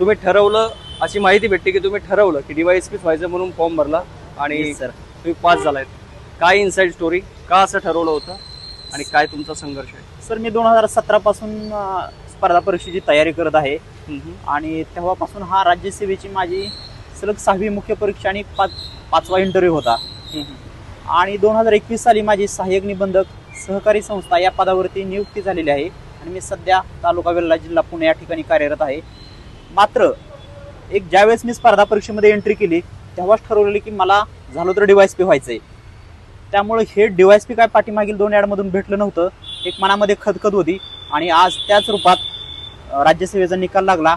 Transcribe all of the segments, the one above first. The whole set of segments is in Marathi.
तुम्ही ठरवलं अशी माहिती भेटते की तुम्ही ठरवलं की डीवायएसपीच व्हायचं म्हणून फॉर्म भरला आणि सर तुम्ही पास झालायत काय इनसाइड स्टोरी का असं ठरवलं होतं? आणि काय तुमचा संघर्ष आहे? सर मी दोन हजार सतरा पासून स्पर्धा परीक्षेची तयारी करत आहे. आणि तेव्हापासून हा राज्यसेवेची माझी सलग सहावी मुख्य परीक्षा आणि पाच पाचवा इंटरव्ह्यू होता. आणि दोन हजार एकवीस साली माझी सहाय्यक निबंधक सहकारी संस्था या पदावरती नियुक्ती झालेली आहे. आणि मी सध्या तालुका वेल्हा जिल्हा पुणे या ठिकाणी कार्यरत आहे. मात्र एक ज्यावेळेस मी स्पर्धा परीक्षेमध्ये एंट्री केली तेव्हाच ठरवलेली की मला झालो तर डिवायस पी व्हायचं आहे त्यामुळे हे डिवायस पी काय पाठीमागील दोन ॲडमधून भेटलं नव्हतं. एक मनामध्ये खदखद होती आणि आज त्याच रूपात राज्यसेवेचा निकाल लागला.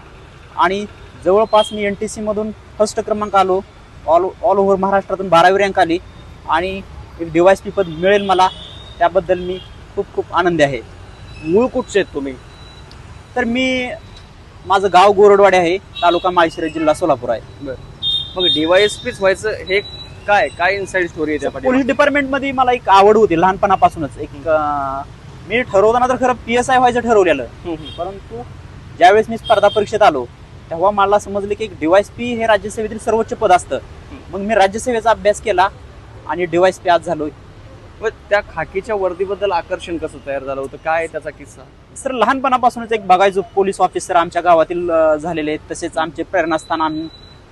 आणि जवळपास मी एन टी सीमधून फर्स्ट क्रमांक आलो. ऑल ऑल ओव्हर महाराष्ट्रातून बारावी रँक आली. आणि एक डिवायस पी पद मिळेल मला त्याबद्दल मी खूप खूप आनंदी आहे. मूळ कुठचे आहेत तुम्ही? तर मी माझं गाव गोरडवाडे आहे तालुका माळशिरस जिल्हा सोलापूर आहे. मग डीवायएसपीच व्हायचं हे काय? काय इनसाइड स्टोरी आहे पोलीस? डिपार्टमेंटमध्ये मला एक आवड होती लहानपणापासूनच. एक मी ठरवताना तर खरं पी एस आय व्हायचं ठरवलेलं. परंतु ज्यावेळेस मी स्पर्धा परीक्षेत आलो तेव्हा मला समजले की डिवायस पी हे राज्यसेवेतील सर्वोच्च पद असतं. मग मी राज्यसेवेचा अभ्यास केला आणि डिवायस पी आज झालो मग त्या खाकीच्या वर्दीबद्दल आकर्षण कसं तयार झालं होतं? काय त्याचा किस्सा? सर लहानपणापासूनच एक बघायचो पोलीस ऑफिसर आमच्या गावातील झालेले आहेत. तसेच आमचे प्रेरणास्थान आम्ही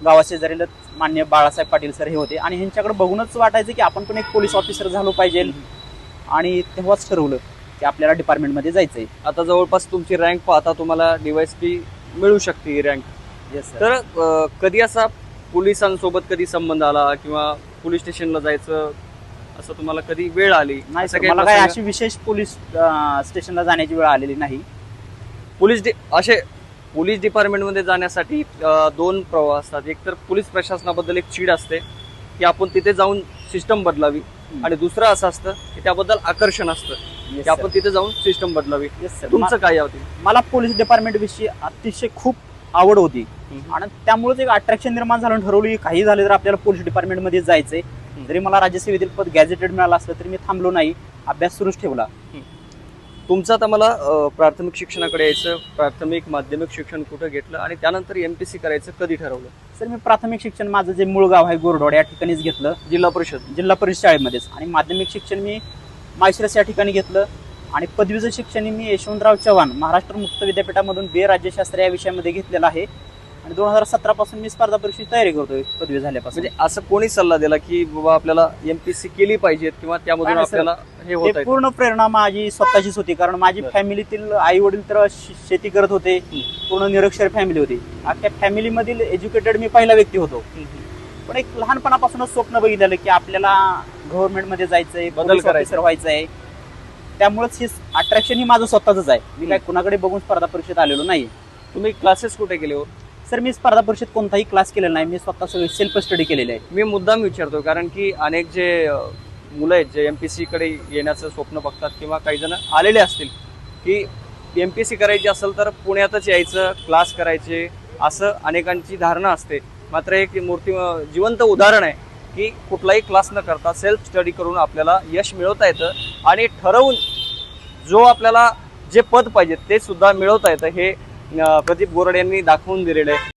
गावाशेजारील मान्य बाळासाहेब पाटील सर हे होते. आणि ह्यांच्याकडे बघूनच वाटायचं की आपण पण एक पोलीस ऑफिसर झालो पाहिजे. आणि तेव्हाच ठरवलं की आपल्याला डिपार्टमेंटमध्ये जायचंय. आता जवळपास तुमची रँक पाहता तुम्हाला डीवायएसपी मिळू शकते ही रँक. येस तर अं, कधी असा पोलिसांसोबत कधी संबंध आला किंवा पोलीस स्टेशनला जायचं असं तुम्हाला कधी वेळ आली? नाही असं सर काही मला प्रसंग? अशी विशेष पोलीस अं, स्टेशनला जाण्याची वेळ आलेली नाही. पोलीस डि- असे पोलीस डिपार्टमेंटमध्ये जाण्यासाठी अं, दोन प्रवाह असतात. एक तर पोलीस प्रशासनाबद्दल एक चीड असते की आपण तिथे जाऊन सिस्टम बदलावी. आणि दुसरं असं असतं की त्याबद्दल आकर्षण असतं Yes, की आपण sir. तिथे जाऊन सिस्टम बदलावी. Yes, sir. तुमचं काय यावती मा- मला पोलीस डिपार्टमेंट विषयी अतिशय खूप आवड होती. आणि त्यामुळेच एक अट्रॅक्शन निर्माण झालं आणि ठरवलं की काही झाले तर आपल्याला पोलीस डिपार्टमेंटमध्ये जायचंय. जरी मला राज्यसेवेतील पद गॅझेटेड मिळालं असलं तरी मी थांबलो नाही. अभ्यास सुरूच ठेवला. तुमचं आता मला अं, प्राथमिक शिक्षणाकडे यायचं प्राथमिक माध्यमिक शिक्षण कुठं घेतलं आणि त्यानंतर एमपीसी करायचं कधी ठरवलं? सर मी प्राथमिक शिक्षण माझं जे मूळ गाव आहे गोरडवाड या ठिकाणीच घेतलं. जिल्हा परिषद. जिल्हा परिषद शाळेमध्येच. आणि माध्यमिक शिक्षण मी माळशिरस या ठिकाणी घेतलं. आणि पदवीचं शिक्षण मी यशवंतराव चव्हाण महाराष्ट्र मुक्त विद्यापीठामधून बे राज्यशास्त्र या विषयामध्ये घेतलेलं आहे. आणि दोन हजार सतरा पासून मी स्पर्धा परीक्षेची तयारी करतोय पदवी झाल्यापासून. म्हणजे असं कोणी सल्ला दिला की बाबा आपल्याला एमपीसी केली पाहिजेत किंवा त्यामधून नाही. आपल्याला हे होत ते आहे पूर्ण प्रेरणा माझी स्वतःचीच होती कारण माझी बरं. फॅमिलीतील आई वडील तर शे- शेती करत होते पूर्ण निरक्षर फॅमिली होती. अख्ख्या फॅमिलीमधील एज्युकेटेड मी पहिला व्यक्ती होतो. पण एक लहानपणापासूनच स्वप्न बघितलेलं की आपल्याला गव्हर्नमेंटमध्ये जायचंय बदल पोलीस करायचा. ऑफिसर व्हायचंय. त्यामुळेच हे अट्रॅक्शन ही माझं स्वतःच आहे. मी काय कुणाकडे बघून स्पर्धा परीक्षेत आलेलो नाही तुम्ही क्लासेस कुठे केले हो? सर मी स्पर्धा परिषद कोणताही क्लास केलेला नाही. मी स्वतः सगळी सेल्फ स्टडी केलेली आहे. मी मुद्दाम विचारतो कारण की अनेक जे मुलं आहेत जे एम पी कडे येण्याचं स्वप्न बघतात किंवा काही जण आलेले असतील की एम पी सी करायची असेल तर पुण्यातच यायचं क्लास करायचे असं अनेकांची धारणा असते. मात्र एक मूर्ती जिवंत उदाहरण आहे की कुठलाही क्लास न करता सेल्फ स्टडी करून आपल्याला यश मिळवता येतं आणि ठरवून जो आपल्याला जे पद पाहिजे ते सुद्धा मिळवता येतं. हे प्रदीप गोरड यांनी दाखवून दिलेलं आहे.